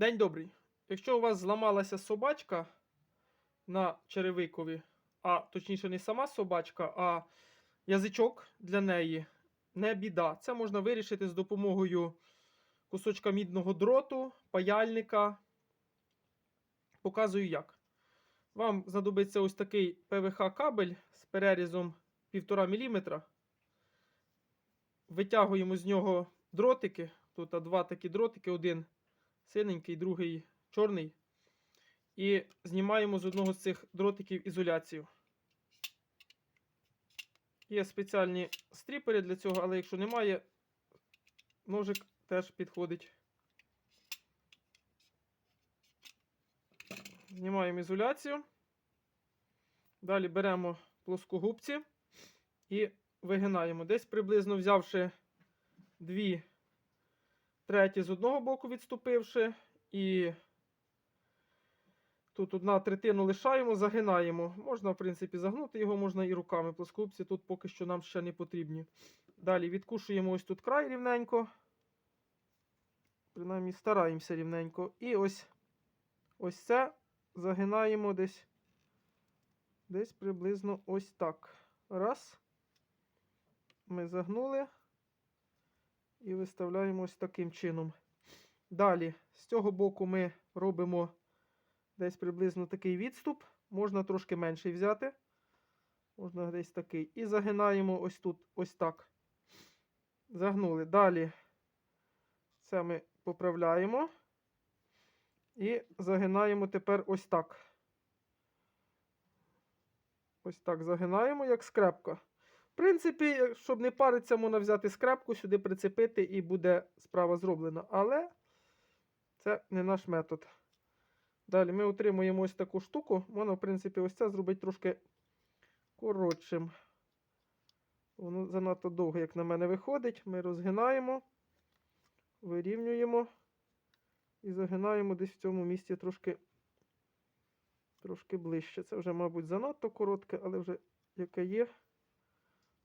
День добрий. Якщо у вас зламалася собачка на черевикові, а точніше не сама собачка, а язичок для неї, не біда. Це можна вирішити з допомогою кусочка мідного дроту, паяльника. Показую як. Вам знадобиться ось такий ПВХ-кабель з перерізом 1,5 мм. Витягуємо з нього дротики. Тут два такі дротики, один синенький, другий чорний. І знімаємо з одного з цих дротиків ізоляцію. Є спеціальні стріпери для цього, але якщо немає, ножик теж підходить. Знімаємо ізоляцію. Далі беремо плоскогубці і вигинаємо. Десь приблизно взявши дві треті з одного боку відступивши, і тут одна третину лишаємо, загинаємо. Можна, в принципі, загнути його, можна і руками. Плоскогубці тут поки що нам ще не потрібні. Далі відкушуємо ось тут край рівненько. Принаймні стараємося рівненько. І ось ось це загинаємо десь. Десь приблизно ось так. Раз. Ми загнули. І виставляємо ось таким чином. Далі, з цього боку ми робимо десь приблизно такий відступ. Можна трошки менший взяти. Можна десь такий. І загинаємо ось тут, ось так. Загнули. Далі це ми поправляємо. І загинаємо тепер ось так. Ось так загинаємо, як скрепка. Принципі, щоб не паритися, можна взяти скрепку, сюди прицепити і буде справа зроблена. Але це не наш метод. Далі ми отримуємо ось таку штуку. Можна, в принципі, ось це зробити трошки коротшим. Воно занадто довго, як на мене, виходить. Ми розгинаємо, вирівнюємо і загинаємо десь в цьому місці трошки, трошки ближче. Це вже, мабуть, занадто коротке, але вже яке є.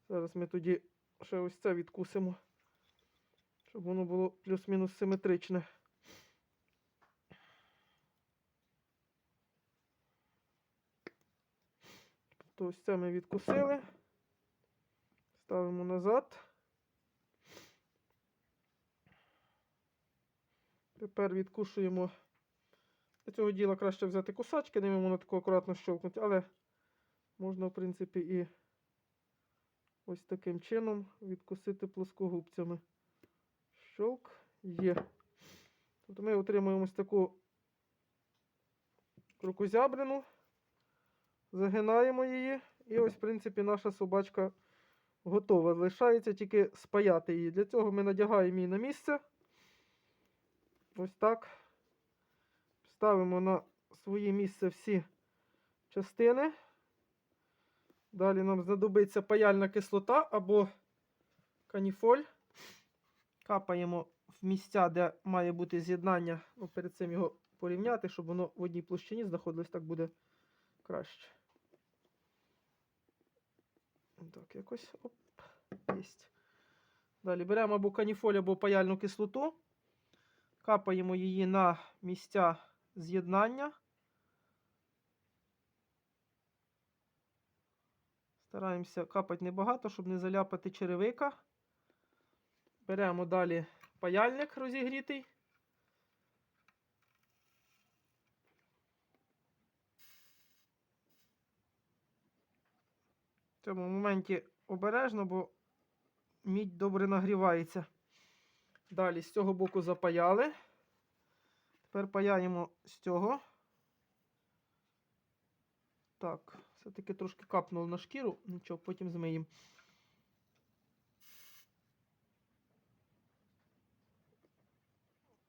Зараз ми тоді ще ось це відкусимо, щоб воно було плюс-мінус симетричне. То ось це ми відкусили. Ставимо назад. Тепер відкушуємо. Для цього діла краще взяти кусачки, ними воно тако акуратно щелкнути, але можна, в принципі, і ось таким чином відкусити плоскогубцями. Щолк є. Тобто ми отримуємо ось таку крокозябрину, загинаємо її, і ось, в принципі, наша собачка готова. Лишається тільки спаяти її. Для цього ми надягаємо її на місце. Ось так. Ставимо на своє місце всі частини. Далі нам знадобиться паяльна кислота або каніфоль. Капаємо в місця, де має бути з'єднання. Ну, перед цим його порівняти, щоб воно в одній площині знаходилось, так буде краще. Так, якось. Оп. Далі беремо або каніфоль, або паяльну кислоту. Капаємо її на місця з'єднання. Стараємося капати небагато, щоб не заляпати черевика. Беремо далі паяльник розігрітий. В цьому моменті обережно, бо мідь добре нагрівається. Далі з цього боку запаяли. Тепер паяємо з цього. Так, все-таки трошки капнуло на шкіру, нічого, потім змиємо.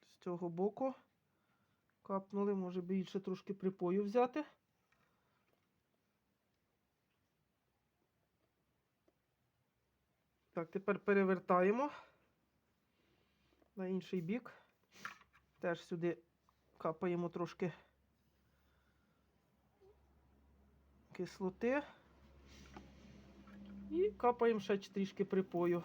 З цього боку капнули, може більше трошки припою взяти. Так, тепер перевертаємо на інший бік. Теж сюди капаємо трошки кислоти. І капаємо ще трішки припою.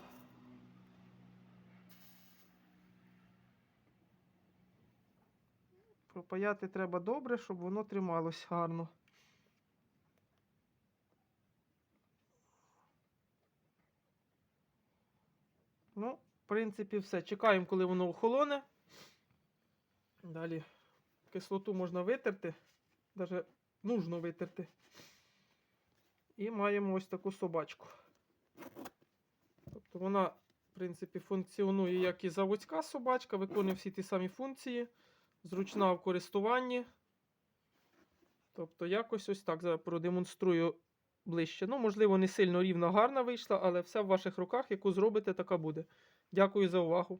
Пропаяти треба добре, щоб воно трималось гарно. Ну, в принципі, все. Чекаємо, коли воно охолоне. Далі кислоту можна витерти. Даже нужно витерти. І маємо ось таку собачку. Тобто вона, в принципі, функціонує як і заводська собачка, виконує всі ті самі функції, зручна в користуванні. Тобто, якось ось так зараз продемонструю ближче. Ну, можливо, не сильно рівна гарна вийшла, але все в ваших руках, яку зробите, така буде. Дякую за увагу.